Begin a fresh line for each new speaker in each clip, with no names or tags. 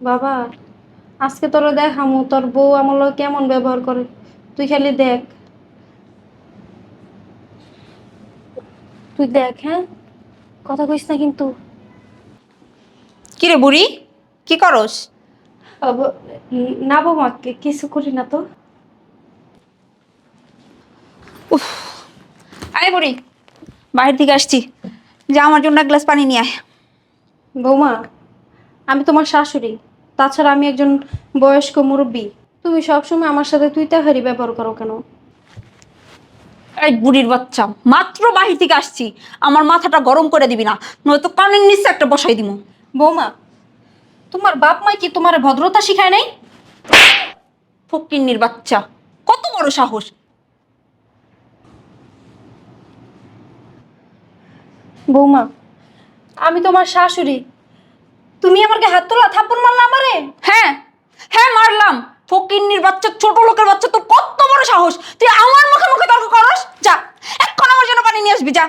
বাবা আজকে তোরা দেখামু তোর বউ আমার লগে কেমন ব্যবহার করে? তুই খালি দেখ। তুই দেখ হ্যাঁ? কথা কইস না কিন্তু।
কি রে বুড়ি কি করস?
না বৌমা কিছু করি না তো।
আয় বুড়ি বাইরে থেকে আসছি। যা আমার জন্য এক গ্লাস পানি নিয়ে আয়।
বৌমা আমি তোমার শাশুড়ি। তাছাড়া আমি একজন বয়স্ক মুরব্বী। তুমি সবসময় আমার সাথে তুই তাহারি ব্যবহার করো কেন?
এই বুড়ির বাচ্চা মাত্র বাহির থেকে আসছি। আমার মাথাটা গরম করে দিবি না নয়তো কানের নিচে একটা বসাই দিব
বৌমা তোমার বাপ মাই কি তোমার ভদ্রতা শিখায় নাই?
ফকিন্নির বাচ্চা কত বড় সাহস।
বৌমা আমি তোমার শাশুড়ি তুমি আমাকে হাত তোলা থাপ্পড় মারলা আমারে?
হ্যাঁ হ্যাঁ মারলাম। ফকিন্নির বাচ্চা, ছোট লোকের বাচ্চা তো কত বড় সাহস? তুই আমার মুখে মুখে তর্ক করস? যা এক্ষণ আমার জন্য পানি নিয়ে আসবি, যা।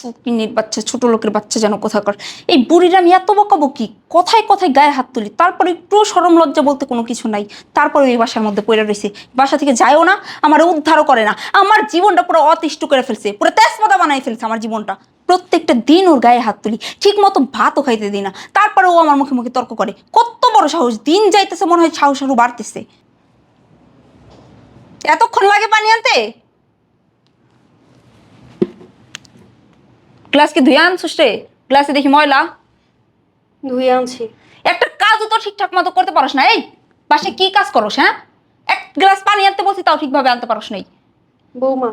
ফকিন্নির বাচ্চা, ছোট লোকের বাচ্চা যেন কোথা কর এই বুড়িরা আমি এত বকাবকি কথায় কথায় গায়ে হাত তুলি। তারপরে একটু সরম লজ্জা বলতে কোনো কিছু নাই। তারপরে এই বাসার মধ্যে পড়ে রয়েছে বাসা থেকে যায়ও না, আমার উদ্ধারও করে না। আমার জীবনটা পুরো অতিষ্ঠ করে ফেলছে। পুরো তেজপাতা বানাই ফেলছে আমার জীবনটা। প্রত্যেকটা দিন ওর গায়ে হাত তুলি। ঠিক মতো ভাতও খাইতে দিই না। তারপরে ও আমার মুখে মুখে তর্ক করে, কত বড় সাহস! দিন যাইতেছে মনে হয় সাহস আরও বাড়তেছে। এতক্ষণ লাগে পানি আনতে? গ্লাস কি ধুয়ে আনছিস রে? গ্লাসে দেখি ময়লা।
ধুয়ে আনছি।
একটা কাজও তো ঠিকঠাক মতো করতে পারস না এই বাসে কি কাজ করস হ্যাঁ? এক গ্লাস পানি আনতে বলছি তাও ঠিকভাবে আনতে পারস নাই।
বৌমা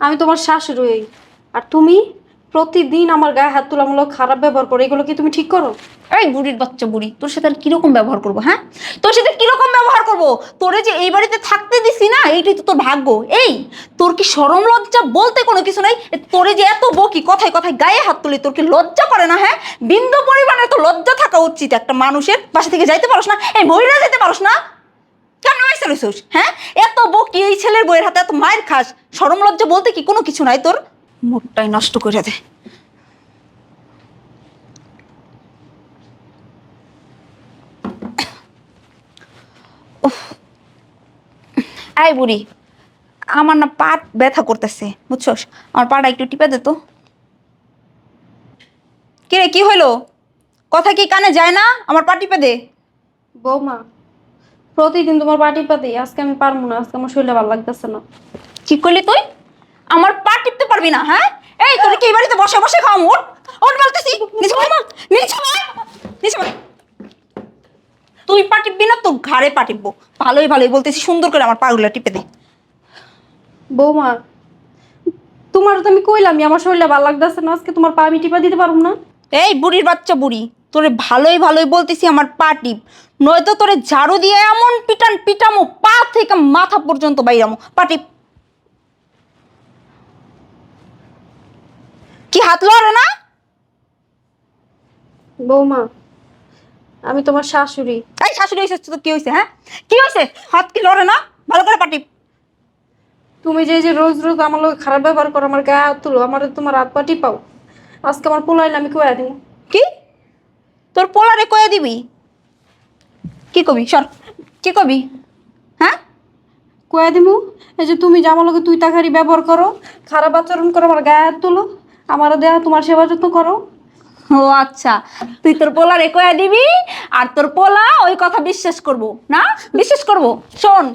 আমি তোমার শাশুড়ি আর তুমি? প্রতিদিন আমার গায়ে হাত তোলামূলক খারাপ ব্যবহার করে এগুলো কি তুমি ঠিক করো?
এই বুড়ির বাচ্চা বুড়ি তোর সাথে আর কীরকম ব্যবহার করব হ্যাঁ? তোর সাথে কীরকম ব্যবহার করব? তোরে যে এই বাড়িতে থাকতে দিছি না এইটাই তো তোর ভাগ্য। এই তোর কি সরম লজ্জা বলতে কোনো কিছু নাই? তোরে যে এত বকি কথায় কথায় গায়ে হাত তুলি তোর কি লজ্জা করে না হ্যাঁ? বিন্দু পরিমাণে তো লজ্জা থাকা উচিত একটা মানুষের। বাসা থেকে যাইতে পারস না এই বইরা যেতে পারস না। কেন রইছিস হ্যাঁ? এত বকি এই ছেলের বইয়ের হাতে এত মায়ের খাস সরম লজ্জা বলতে কি কোনো কিছু নাই তোর? মুখটাই নষ্ট করে দে। আয় বুড়ি আমার না পা ব্যথা করতেছে বুঝছস? আমার পাটা একটু টিপে দে তো। কি রে কি হইল? কথা কি কানে যায় না? আমার পা টিপে দে।
বৌমা প্রতিদিন তোমার বাটি পাতি আজকে আমি পারব না আজকে আমার শরীরে ভালো লাগতেছে না।
কি করলি তুই? আমার পা টিপতে পারবি না হ্যাঁ? এই তোর কি এই বাড়িতে বসে বসে খাওয়াম ওঠ ওঠ বলতেছি নিচে বল নিচে বল নিচে বল তুই পা টিপবি না তো ঘাড়ে পা টিপবো ভালোই ভালোই বলতেছি সুন্দর করে আমার পাগুলো টিপে দে।
বৌমা তোমার তো আমি কইলাম আমার শরীরে ভালো লাগতেছে না আজকে তোমার পা আমি টিপা দিতে পারব না।
এই বুড়ির বাচ্চা বুড়ি তোরে ভালোই ভালোই বলতেছি আমার পা টিপ। নয়তো তোরে ঝাড়ু দিয়ে এমন পিটান পিটামো পা থেকে মাথা পর্যন্ত বাইরামো। পা টিপ। কি হাত লড়ে না?
বৌমা আমি তোমার শাশুড়ি।
এই শাশুড়ি হয়েছে তো কি হয়েছে হ্যাঁ? কি হয়েছে হাত কি লড়ে না? ভালো করে পাটি
তুমি যে যে রোজ রোজ আমার লোক খারাপ ব্যবহার করো আমার গায়ে হাত তুলো আমার তোমার হাত পাটি পাও। আজকে আমার পোলাইলে আমি কয়ে দিই
কি? তোর পোলারে কয়ে দিবি? কি কবি? সর। কি কবি? হ্যাঁ?
কয়ে দিমু এই যে তুমি যে আমার লোকে তুই তাকারি ব্যবহার করো খারাপ আচরণ করো আমার গায়ে হাত তুলো আমার দেয়া তোমার সেবা যত্ন করো।
ও আচ্ছা। তুই তোর পোলা কয়ে দিবি? আর তোর পোলা ওই কথা বিশ্বাস করব, না? বিশ্বাস করব? শোন,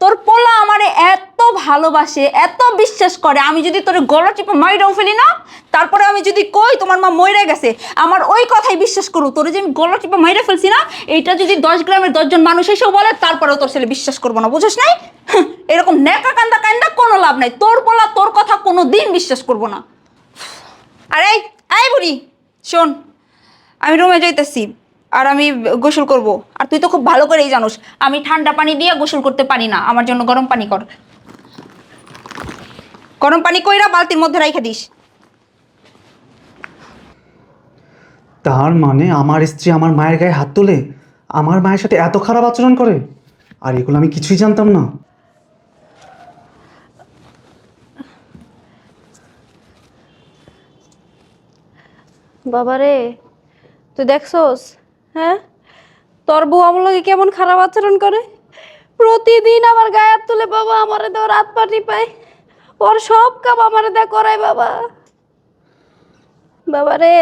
তোর পোলা আমারে এত ভালোবাসে, এত বিশ্বাস করে, আমি যদি তোর গলা টিপে মাইরাও ফেলি না, তারপরে আমি যদি কই তোমার মা মইরা গেছে, আমার ওই কথাই বিশ্বাস করো তোর যে আমি গলা টিপে মাইরা ফেলছি না, এইটা যদি দশ গ্রামের দশজন মানুষ এসেও বলে, তারপরেও তোর ছেলে বিশ্বাস করব না, বুঝিস নাই? এরকম নেকা কান্দা কান্দা কোনো লাভ নাই। তোর পোলা তোর কথা কোনো দিন বিশ্বাস করব না। আরে এই বুড়ি শোন, আমি রুমে যাইতেছি আর আমি গোসল করব। আর তুই তো খুব ভালো করেই জানোস, আমি ঠান্ডা পানি দিয়ে গোসল করতে পারি না। আমার জন্য গরম পানি কর। গরম পানি কইরা বালতির মধ্যে রাইখে দিস।
তার মানে আমার স্ত্রী আমার মায়ের গায়ে হাত তোলে? আমার মায়ের সাথে এত খারাপ আচরণ করে? আর এগুলো আমি কিছুই জানতাম না।
বাবারে, তুই দেখছস? হ্যাঁ? তোর বউ আমার লগে কেমন খারাপ আচরণ করে? প্রতিদিন আমার গায়ে হাত তুলে, বাবা, আমারে দেওয়ার রাত পাটি পায় ওর সব কাম আমারে দেয়া করায় বাবা। বাবারে,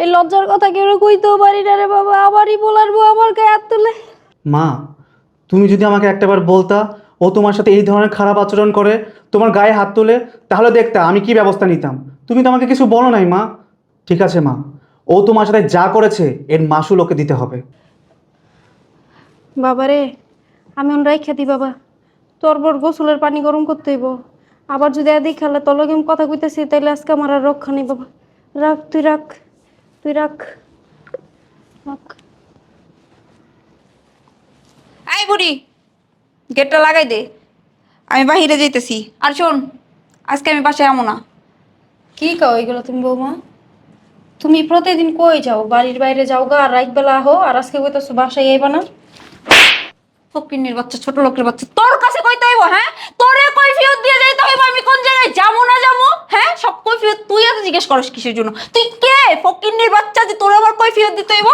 এই লজ্জার কথা কেউ কইতেও পারি না রে বাবা। আমারই বলার বউ আমার গায়ে হাত তুলে।
মা, তুমি যদি আমাকে একটাবার বলতা, ও তোমার সাথে এই ধরনের খারাপ আচরণ করে, তোমার গায়ে হাত তোলে, তাহলে দেখতা আমি কি ব্যবস্থা নিতাম। তুমি তো আমাকে কিছু বলো নাই, মা। ঠিক আছে মা। ও তোমার সাথে যা করেছে এর মাসুল ওকে দিতে হবে।
বাবারে আমি অন রাইখা দি বাবা। তোর বর গোসলের পানি গরম করতে হইব। আবার যদি এদিক খেলে তোর লগে আমি কথা কইতেছি তাইলে আজকে আমার আর রক্ষা নেই বাবা। রাখ তুই রাখ তুই রাখ। রাখ।
এই বুড়ি গেটটা লাগাই দে। আমি বাহিরে যাইতেছি। আর শোন আজকে আমি বাসায় আমো না।
কি কাও এগুলো তুমি বৌমা? তুমি প্রতিদিন কই যাও? বাড়ির বাইরে যাও গা আর রাত বেলা আহো আর আজকে তো বাসায় আইবা না?
ফকিনের বাচ্চা, ছোট লোকের বাচ্চা। তোর কাছে কইতে হইব হ্যাঁ? তোরে কৈফিয়ত দিয়ে যাইতে হইব? আমি কোন জায়গায় যাব না যাব? হ্যাঁ? সব কৈফিয়ত তুই এত জিজ্ঞেস করস কিসের জন্য? তুই কে? ফকিনের বাচ্চা যে তোর আমার কৈফিয়ত দিতে হইব?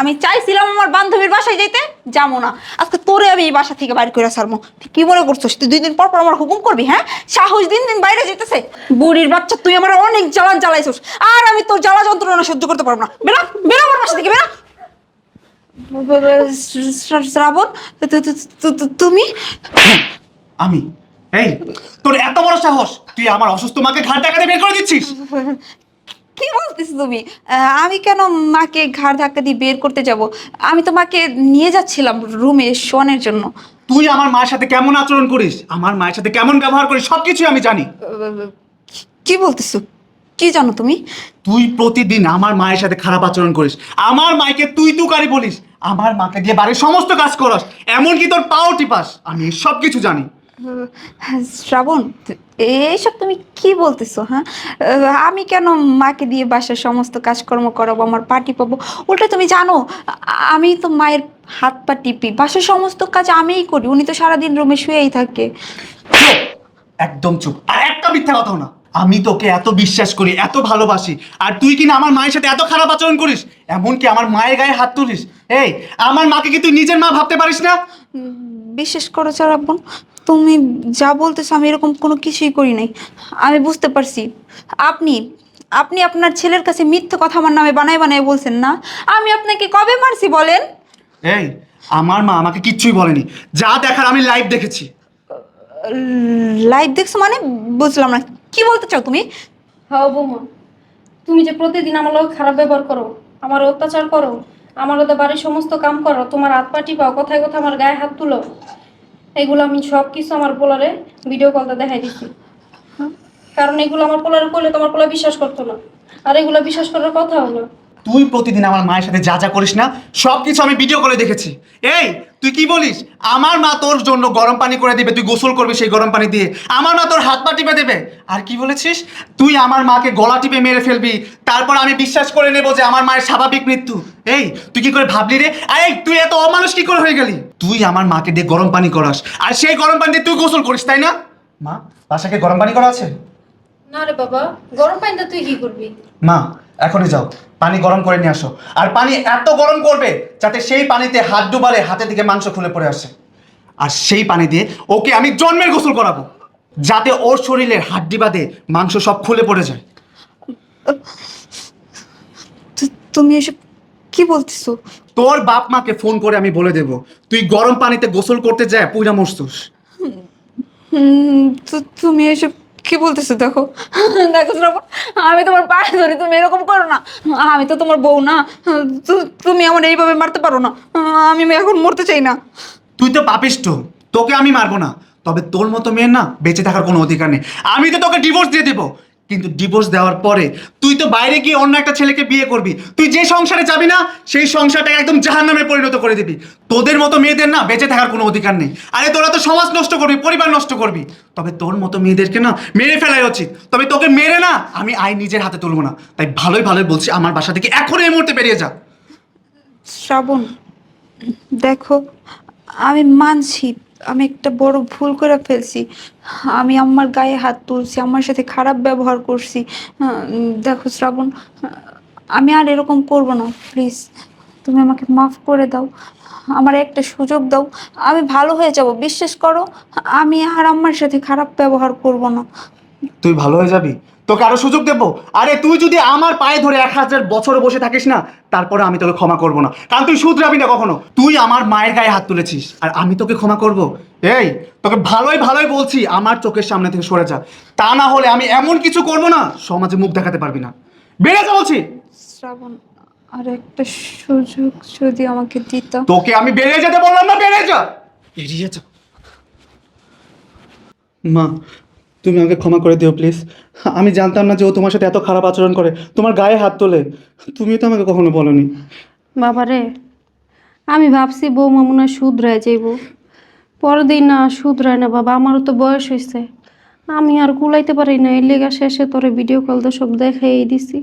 আমি চাইছিলাম আমার বান্ধবীর বাসায় যাইতে যাব না। আজকে তোরে আমি এই বাসা থেকে বাইরে করে সারবো তুই কি মনে করছিস? তুই দুই দিন পর পর আমার হুকুম করবি হ্যাঁ? সাহস দিন দিন বাইরে যেতেছে বুড়ির বাচ্চা, তুই আমার অনেক জ্বালান জ্বালাইছিস। আর আমি তোর জ্বালা যন্ত্রণা সহ্য করতে পারব না। বেরা বেরা আমার বাসা থেকে বেরা শ্রাবণ তুমি?
আমি? এই, তোর এত বড় সাহস, তুই আমার অসুস্থ মাকে ঘাট টাকাতে বের করে দিচ্ছিস?
কি বলতেছ তুমি? আহ, আমি কেন মাকে ঘাড় ধাক্কা দিয়ে বের করতে যাব? আমি তো মাকে নিয়ে যাচ্ছিলাম রুমে শোয়ানোর জন্য।
তুই আমার মায়ের সাথে কেমন আচরণ করিস? আমার মায়ের সাথে কেমন ব্যবহার করিস? সব কিছুই আমি জানি।
কি- কি বলতেছো? কি জানো তুমি?
তুই প্রতিদিন আমার মায়ের সাথে খারাপ আচরণ করিস। আমার মাকে তুই তুকারি বলিস। আমার মাকে দিয়ে বাড়ির সমস্ত কাজ করাস। এমনকি তোর পাও টিপাস। আমি সব কিছু জানি।
শ্রাবণ এইসব তুমি কি বলতেছো হ্যাঁ? আমি কেন মাকে দিয়ে বাসার সমস্ত কাজকর্ম করাবো আমার পাটি পাবো উল্টা তুমি জানো আমি তো মায়ের হাত পা টিপি বাসার সমস্ত কাজ আমিই করি উনি তো সারাদিন রুমে শুয়েই থাকে।
একদম চুপ। আর একটা মিথ্যা কথাও না আমি তোকে এত বিশ্বাস করি এত ভালোবাসি আর তুই কিনা আমার মায়ের সাথে এত খারাপ আচরণ করিস? এমনকি আমার মায়ের গায়ে হাত তুলিস? এই আমার মাকে কি তুই নিজের মা ভাবতে পারিস না?
বিশেষ করে চারাব্বন তুমি যা বলতেছো আমি এরকম কোনো কিছুই করি নাই। আমি বুঝতে পারছি। আপনি আপনি আপনার ছেলের কাছে মিথ্যে কথা আমার নামে বানায় বানাই বলছেন না। আমি আপনাকে কবে মারছি বলেন?
এই আমার মা আমাকে কিচ্ছুই বলেনি। যা দেখার আমি লাইভ দেখেছি।
লাইভ দেখছ মানে? বুঝলাম না। কি বলতে চাও তুমি?
হ্যাঁ বৌমা। তুমি যে প্রতিদিন আমার লোক খারাপ ব্যবহার করো আমার অত্যাচার করো আমার ওদের বাড়ির সমস্ত কাম করো, তোমার হাত পাটি পাও কোথায় কোথায় আমার গায়ে হাত তুলো। এগুলো আমি সব কিছু আমার পোলারে ভিডিও কলটা দেখাই দিচ্ছি কারণ এগুলো আমার পোলারে করলে তোমার পোলা বিশ্বাস করতো না। আর এগুলো বিশ্বাস করার কথা হলো
তুই প্রতিদিন আমার মায়ের সাথে যা যা করিস না সব কিছু আমি ভিডিও করে দেখেছি। এই তুই কি বলিস? আমার মা তোর জন্য গরম পানি করে দিবে তুই গোসল করবি সেই গরম পানি দিয়ে। আমার মা তোর হাত পা টিপে দেবে। আর কি বলেছিস? তুই আমার মাকে গলা টিপে মেরে ফেলবি। তারপর আমি বিশ্বাস করে নেব যে আমার মায়ের স্বাভাবিক মৃত্যু। এই তুই কি করে ভাবলি রে? এই তুই এত অমানুষ কি করে হয়ে গেলি? তুই আমার মাকে দিয়ে গরম পানি করাস। আর সেই গরম পানি দিয়ে তুই গোসল করিস তাই না? মা বাসাকে গরম পানি করা আছে?
না রে বাবা গরম পানিটা তুই কি করবি?
মা এখনই যাও। পানি গরম করে নিয়ে আসো। আর পানি এত গরম করবে যাতে সেই পানিতে হাত ডুবালে হাতের দিকে মাংস খুলে পড়ে আসে। আর সেই পানি দিয়ে ওকে আমি জন্মের গোসল করাবো যাতে ওর শরীরের হাড্ডি বাদে মাংস সব খুলে পড়ে যায়।
তুমি এসব কি বলতেছো?
তোর বাপ মাকে ফোন করে আমি বলে দেব তুই গরম পানিতে গোসল করতে যায় পুইরা মরছিস।
তুমি এসব কি বলতেছো, দেখো? দেখো আমি তোমার পায়ে ধরি, তুমি এরকম করো না। আমি তো তোমার বউ না। তুমি আমার এইভাবে মারতে পারো না। আমি এখন মরতে চাই না।
তুই তো পাপিষ্ট। তোকে আমি মারবো না। তবে তোর মতো মেয়ে না, বেঁচে থাকার কোনো অধিকার নেই। আমি তো তোকে ডিভোর্স দিয়ে দেবো। কিন্তু ডিভোর্স দেওয়ার পরে তুই তো বাইরে গিয়ে অন্য একটা ছেলেকে বিয়ে করবি। তুই যে সংসারে যাবি না, সেই সংসারটাকে একদম জাহান নামে পরিণত করে দিবি। তোদের মতো মেয়েদের না বেঁচে থাকার কোনো অধিকার নেই। আরে তোরা তো সমাজ নষ্ট করবি, পরিবার নষ্ট করবি। তবে তোর মতো মেয়েদেরকে না মেরে ফেলাই উচিত। তবে তোকে মেরে না, আমি আই নিজের হাতে তুলবো না। তাই ভালোই ভালোই বলছি, আমার বাসা থেকে এখন এই মুহূর্তে বেরিয়ে যা।
শ্রাবণ, দেখো, আমি মানছি আমি একটা বড় ভুল করে ফেলছি। আমি আমার গায়ে হাত তুলছি, আমার সাথে খারাপ ব্যবহার করছি। দেখো শ্রাবণ, আমি আর এরকম করব না প্লিজ তুমি আমাকে মাফ করে দাও। আমার একটা সুযোগ দাও। আমি ভালো হয়ে যাব, বিশ্বাস করো। আমি আর আমার সাথে খারাপ ব্যবহার করব না।
তুই ভালো হয়ে যাবি? তোকে আরও সুযোগ দেবো? আরে তুই যদি আমার পায়ে ধরে এক হাজার বছর বসে থাকিস না তারপরে আমি তোকে ক্ষমা করব না। কারণ তুই শুধরাবি না কখনো। তুই আমার মায়ের গায়ে হাত তুলেছিস আর আমি তোকে ক্ষমা করব। এই তোকে ভালোই ভালোই বলছি আমার চোখের সামনে থেকে সরে যা। তা না হলে আমি এমন কিছু করব না সমাজে মুখ দেখাতে পারবি না। বেড়ে যা বলছি।
শ্রাবণ আর একটা সুযোগ যদি আমাকে দিত।
তোকে আমি বেরিয়ে যেতে বললাম না বেড়ে যা। বেরিয়ে যা। মা তুমি আমাকে ক্ষমা করে দিও প্লিজ আমি জানতাম না যে ও তোমার সাথে এত খারাপ আচরণ করে। তোমার গায়ে হাত তোলে। তুমিও তো আমাকে কখনো বলনি।
বাবারে, আমি ভাবছি বউ মামুনা শুধরায় যাইব। পরদিন দিন না শুধরায় না বাবা, আমারও তো বয়স হয়েছে আমি আর কুলাইতে পারি না এর লেগা শেষে তোরে ভিডিও কল তো সব দেখাই দিছি।